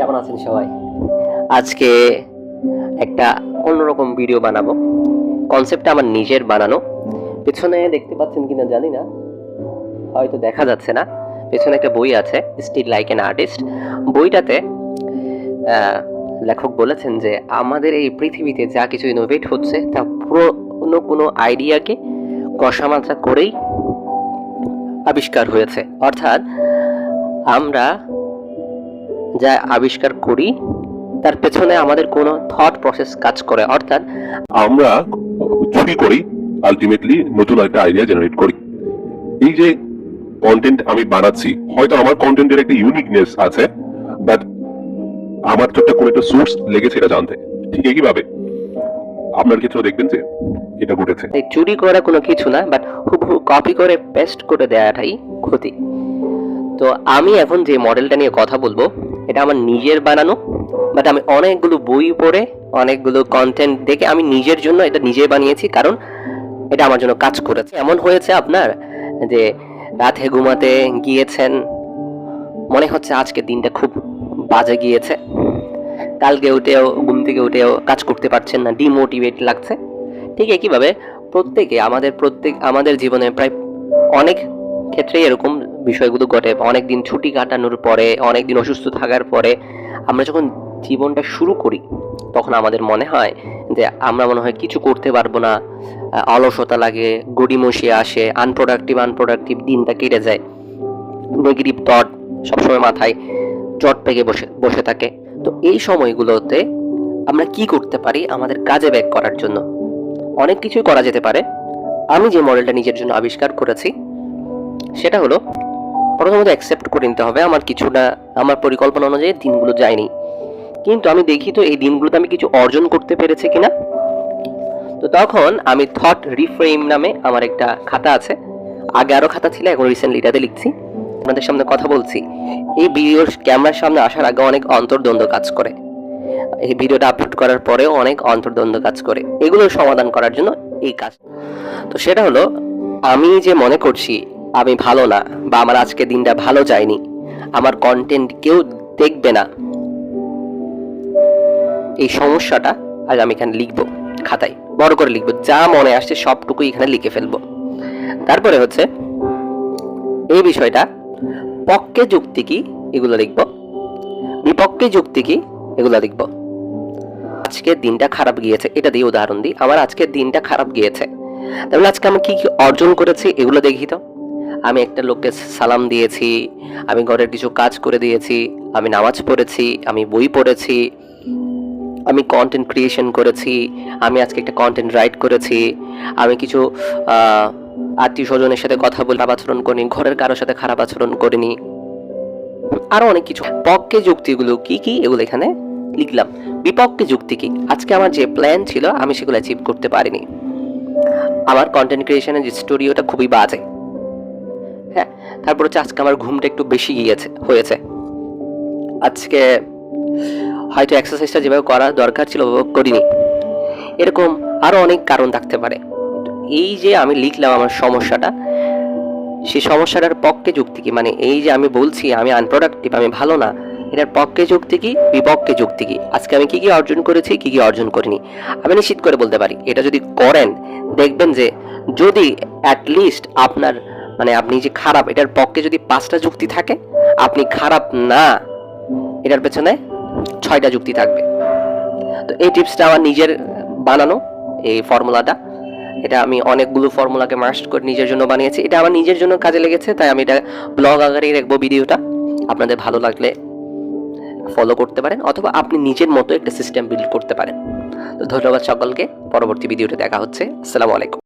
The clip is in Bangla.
কেমন আছেন সবাই? আজকে একটা অন্যরকম ভিডিও বানাবো। কনসেপ্টটা আমার নিজের বানানো। পেছনে দেখতে পাচ্ছেন কিনা জানি না। হয়তো দেখা যাচ্ছে না। পেছনে একটা বই আছে স্টিল লাইক অ্যান আর্টিস্ট বইটাতে লেখক বলেছেন যে, আমাদের এই পৃথিবীতে যা কিছু ইনোভেট হচ্ছে, তা পুরোনো কোনো আইডিয়াকে কষামাত্রা করেই আবিষ্কার হয়েছে। অর্থাৎ, আমরা যা আবিষ্কার করি তার পেছনে আমাদের কোনো থট প্রসেস কাজ করে। অর্থাৎ আমরা চুরি করি আলটিমেটলি নতুন একটা আইডিয়া জেনারেট করি। এই যে কন্টেন্ট আমি বানাচ্ছি হয়তো আমার কন্টেন্টের একটা ইউনিকনেস আছে বাট আমার তো একটা কোনো একটা সোর্স লেগেছে এটা জানতে। ঠিক একইভাবে আপনার ক্ষেত্রেও দেখবেন যে এটা ঘটেছে। চুরি করা কোনো কিছু না বাট হুবহু কপি করে পেস্ট করে দেওয়াটাই ক্ষতি। তো আমি এখন যে মডেলটা নিয়ে কথা বলব এটা আমার নিজের বানানো বাট আমি অনেকগুলো বই পড়ে, অনেকগুলো কন্টেন্ট দেখে আমি নিজের জন্য এটা নিজে বানিয়েছি, কারণ এটা আমার জন্য কাজ করেছে। এমন হয়েছে আপনার যে রাতে ঘুমাতে গিয়েছেন, মনে হচ্ছে আজকে দিনটা খুব বাজে গিয়েছে। কালকে উঠেও, ঘুম থেকে উঠেও কাজ করতে পারছেন না ডিমোটিভেট লাগছে। ঠিক একইভাবে প্রত্যেকে, আমাদের প্রত্যেক, আমাদের জীবনে প্রায় অনেক ক্ষেত্রেই এরকম বিষয়গুলো ঘটে অনেক দিন ছুটি কাটানোর পরে অনেক দিন অসুস্থ থাকার পরে আমরা যখন জীবনটা শুরু করি, তখন আমাদের মনে হয় যে আমরা মনে হয় কিছু করতে পারব না, অলসতা লাগে গড়িমসি আসে আনপ্রোডাক্টিভ আনপ্রোডাক্টিভ দিনটা কেটে যায়। নেগেটিভ থট সবসময় মাথায় চট পেকে বসে বসে থাকে। তো এই সময়গুলোতে আমরা কি করতে পারি আমাদের কাজে ব্যাক করার জন্য? অনেক কিছুই করা যেতে পারে। আমি যে মডেলটা নিজের জন্য আবিষ্কার করেছি, সেটা হলো প্রথমত অ্যাকসেপ্ট করে নিতে হবে। আমার কিছুটা, আমার পরিকল্পনা অনুযায়ী দিনগুলো যায়নি। কিন্তু আমি দেখি তো এই দিনগুলোতে আমি কিছু অর্জন করতে পেরেছি কিনা? তো তখন আমি থট রিফ্রেম নামে আমার একটা খাতা আছে। আগে আরও খাতা ছিল, এখন রিসেন্টলি এটাতে লিখছি। আপনাদের সামনে কথা বলছি। এই ভিডিওর ক্যামেরার সামনে আসার আগে অনেক অন্তর্দ্বন্দ্ব কাজ করে। এই ভিডিওটা আপলোড করার পরেও অনেক অন্তর্দ্বন্দ্ব কাজ করে। এগুলোর সমাধান করার জন্য এই কাজ। তো সেটা হলো, আমি যে মনে করছি আমি ভালো না বা আমার আজকে দিনটা ভালো যায়নি। আমার কন্টেন্ট কেউ দেখবে না। এই সমস্যাটা আজ আমি এখানে লিখব খাতায়, বড় করে লিখব, যা মনে আসছে সবটুকুই এখানে লিখে ফেলব। তারপরে হচ্ছে, এই বিষয়টা, পক্ষে যুক্তি কি, এগুলো লিখব। বিপক্ষে যুক্তি কি, এগুলো লিখব। আজকের দিনটা খারাপ গিয়েছে, এটা দিয়ে উদাহরণ দিই, আমার আজকের দিনটা খারাপ গিয়েছে। তাহলে আজকে আমি কি কি অর্জন করেছি, এগুলো দেখি তো। আমি একটা লোককে সালাম দিয়েছি, আমি ঘরের কিছু কাজ করে দিয়েছি, আমি নামাজ পড়েছি, আমি বই পড়েছি, আমি কন্টেন্ট ক্রিয়েশন করেছি, আমি আজকে একটা কন্টেন্ট রাইট করেছি, আমি কিছু আত্মীয় স্বজনের সাথে কথা বলে আচরণ করিনি, ঘরের কারোর সাথে খারাপ আচরণ করিনি। আরও অনেক কিছু। পক্ষে যুক্তিগুলো কি কি? এগুলো এখানে লিখলাম। বিপক্ষে যুক্তি কি? আজকে আমার যে প্ল্যান ছিল, আমি সেগুলো অ্যাচিভ করতে পারিনি। আমার কন্টেন্ট ক্রিয়েশনের যে স্টোরিওটা খুবই বাজে। হ্যাঁ তারপর হচ্ছে আজকে আমার ঘুমটা একটু বেশি গিয়েছে, হয়েছে। আজকে হয়তো এক্সারসাইজটা যেভাবে করা দরকার ছিল করিনি। এরকম আরও অনেক কারণ থাকতে পারে। এই যে আমি লিখলাম আমার সমস্যাটা, সেই সমস্যাটার পক্ষে যুক্তি কি? মানে এই যে আমি বলছি আমি আনপ্রোডাক্টিভ আমি ভালো না, এটার পক্ষে যুক্তি কি? বিপক্ষে যুক্তি কি? আজকে আমি কি কি অর্জন করেছি, কি কি অর্জন করিনি? আমি নিশ্চিত করে বলতে পারি, এটা যদি করেন, দেখবেন যে যদি অ্যাটলিস্ট আপনার মানে আপনি যে খারাপ, এটার পক্ষে যদি পাঁচটা যুক্তি থাকে, আপনি খারাপ না, এটার পেছনে ছয়টা যুক্তি থাকবে। তো এই টিপসটা আমার নিজের বানানো, এই ফর্মুলাটা। এটা আমি অনেকগুলো ফর্মুলাকে মাস্ট করে নিজের জন্য বানিয়েছি। এটা আমার নিজের জন্য কাজে লেগেছে, তাই আমি এটা ব্লগ আকারেই রাখব ভিডিওটা। আপনাদের ভালো লাগলে ফলো করতে পারেন, অথবা আপনি নিজের মতো একটা সিস্টেম বিল্ড করতে পারেন। তো ধন্যবাদ সকলকে, পরবর্তী ভিডিওতে দেখা হচ্ছে। আসসালামু আলাইকুম।